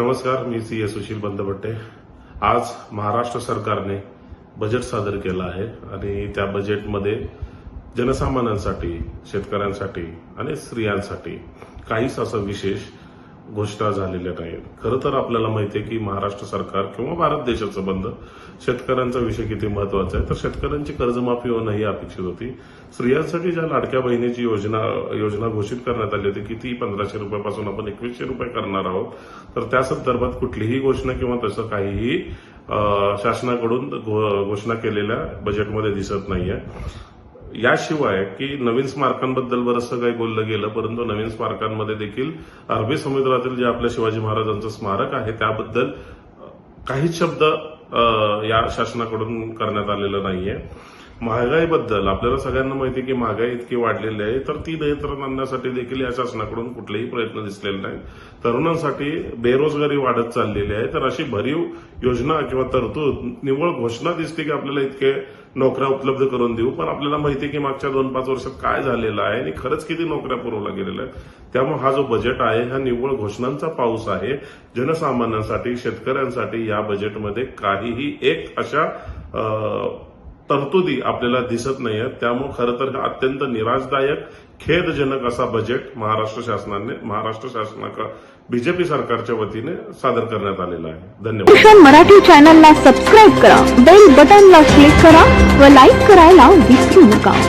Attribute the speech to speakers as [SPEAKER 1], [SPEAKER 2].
[SPEAKER 1] नमस्कार मी सी ए सुशील बंदपट्टे आज महाराष्ट्र सरकारने बजेट सादर केलं आहे आणि त्या बजेटमध्ये जनसामान्यांसाठी शेतकऱ्यांसाठी आणि स्त्रियांसाठी काहीच असं विशेष घोषणा झालेल्या नाहीत खरं तर आपल्याला माहिती आहे की महाराष्ट्र सरकार किंवा भारत देशाचं बंद शेतकऱ्यांचा विषय किती महत्त्वाचा आहे तर शेतकऱ्यांची कर्जमाफी होणं ही अपेक्षित होती. स्त्रियांसाठी ज्या लाडक्या बहिणीची योजना योजना घोषित करण्यात आली होती की ती पंधराशे रुपयापासून आपण एकवीसशे रुपये करणार आहोत तर त्या संदर्भात कुठलीही घोषणा किंवा तसं काहीही शासनाकडून घो- घोषणा केलेल्या बजेटमध्ये दिसत नाहीये. याशिवाय की नवीन स्मारकांबद्दल बरंचसं काही बोललं गेलं परंतु नवीन स्मारकांमध्ये देखील अरबी समुद्रातील जे आपल्या शिवाजी महाराजांचं स्मारक आहे त्याबद्दल काही काहीच शब्द या शासनाकडून करण्यात आलेला नाहीये. महागाईबद्दल आपल्याला सगळ्यांना माहिती आहे की महागाई इतकी वाढलेली आहे तर ती नियंत्रण आणण्यासाठी देखील या शासनाकडून कुठलेही प्रयत्न दिसलेले नाही तरुणांसाठी बेरोजगारी वाढत चाललेली आहे तर अशी भरीव योजना किंवा तरतूद निव्वळ घोषणा दिसते की आपल्याला इतके नोकऱ्या उपलब्ध करून देऊ पण आपल्याला माहिती आहे की मागच्या दोन पाच वर्षात काय झालेलं आहे आणि खरंच किती नोकऱ्या पुरवल्या गेलेल्या आहेत. त्यामुळे हा जो बजेट आहे हा निव्वळ घोषणांचा पाऊस आहे. जनसामान्यांसाठी शेतकऱ्यांसाठी या बजेटमध्ये काहीही एक अशा तरतुदी आपल्याला दिसत नाही आहेत त्यामुळे खरं तर हा अत्यंत निराशदायक खेदजनक असा बजेट महाराष्ट्र शासनाने महाराष्ट्र शासनाका बीजेपी सरकारच्या वतीने सादर करण्यात आलेला आहे. धन्यवाद.
[SPEAKER 2] भूषण मराठी चॅनलला सबस्क्राईब करा. बेल बटनला क्लिक करा व लाईक करायला विसरू नका.